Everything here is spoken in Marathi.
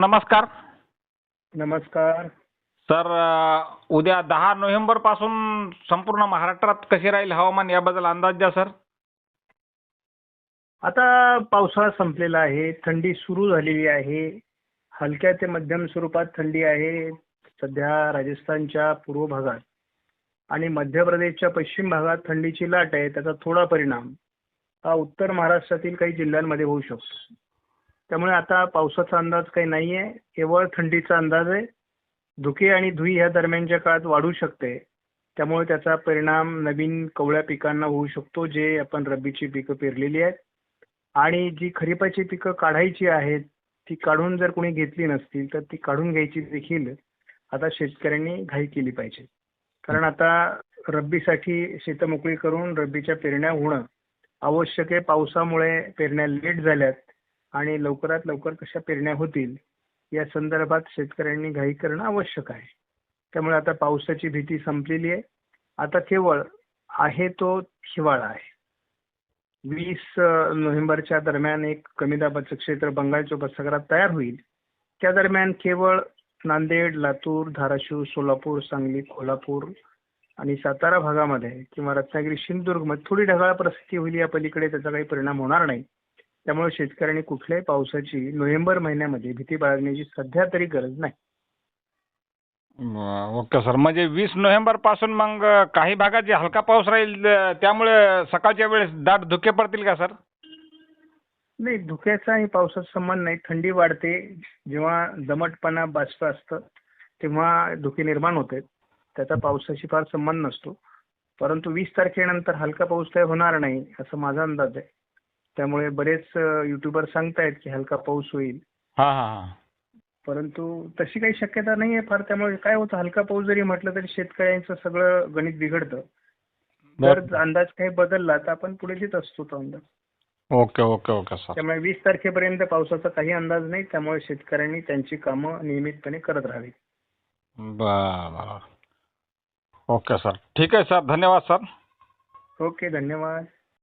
नमस्कार. नमस्कार. सर उद्या दहा नोव्हेंबरपासून संपूर्ण महाराष्ट्रात कसे राहील हवामान याबद्दल अंदाज द्या सर. आता पावसाळा संपलेला आहे थंडी सुरू झालेली आहे. हलक्या ते मध्यम स्वरूपात थंडी आहे सध्या राजस्थानच्या पूर्व भागात. आणि मध्य प्रदेशच्या पश्चिम भागात थंडीची लाट आहे त्याचा थोडा परिणाम हा उत्तर महाराष्ट्रातील काही जिल्ह्यांमध्ये होऊ शकतो. त्यामुळे आता पावसाचा अंदाज काही नाही आहे केवळ थंडीचा अंदाज आहे. धुके आणि धुई ह्या दरम्यानच्या काळात वाढू शकते. त्यामुळे त्याचा परिणाम नवीन कवळ्या पिकांना होऊ शकतो जे आपण रब्बीची पिकं पेरलेली आहेत. आणि जी खरीपाची पिकं काढायची आहेत ती काढून जर कोणी घेतली नसतील तर ती काढून घ्यायची देखील आता शेतकऱ्यांनी घाई केली पाहिजे. कारण आता रब्बीसाठी शेतं मोकळी करून रब्बीच्या पेरण्या होणं आवश्यक आहे. पावसामुळे पेरण्या लेट झाल्यात. आणि लवकरात लवकर कशा पेरण्या होतील या संदर्भात शेतकऱ्यांनी घाई करणं आवश्यक आहे. त्यामुळे आता पावसाची भीती संपलेली आहे. आता केवळ आहे तो हिवाळा आहे. वीस नोव्हेंबरच्या दरम्यान एक कमी दाबाचं क्षेत्र बंगालच्या उपसागरात तयार होईल. त्या दरम्यान केवळ नांदेड लातूर धाराशिव सोलापूर सांगली कोल्हापूर आणि सातारा भागामध्ये किंवा रत्नागिरी सिंधुदुर्गमध्ये थोडी ढगाळ परिस्थिती होईल या पलीकडे त्याचा काही परिणाम होणार नाही. त्यामुळे शेतकऱ्यांनी कुठल्याही पावसाची नोव्हेंबर महिन्यामध्ये भीती बाळगण्याची सध्या तरी गरज नाही. Okay sir. म्हणजे वीस नोव्हेंबरपासून मग काही भागात जे हलका पाऊस राहील त्यामुळे सकाळच्या वेळेस दाट धुके पडतील का सर? नाही धुक्याचा आणि पावसाचा संबंध नाही. थंडी वाढते जेव्हा दमटपणा बाष्प असतं तेव्हा धुके निर्माण होते त्याचा पावसाशी फार संबंध नसतो. परंतु वीस तारखेनंतर हलका पाऊस काही होणार नाही असं माझा अंदाज आहे. त्यामुळे बरेच युट्यूबर सांगतायत की हलका पाऊस होईल. हां हां हां. परंतु तशी काही शक्यता नाही आहे फार त्यामुळे काय होतं हलका पाऊस जरी म्हटलं तरी शेतकऱ्यांचं सगळं गणित बिघडतं. जर अंदाज काही बदलला तर आपण पुढे देत असतो तो अंदाज. Okay okay okay sir. त्यामुळे वीस तारखेपर्यंत पावसाचा काही अंदाज नाही. त्यामुळे शेतकऱ्यांनी त्यांची कामं नियमितपणे करत राहावी. बरं. Okay sir. ठीक आहे सर. धन्यवाद सर. ओके धन्यवाद.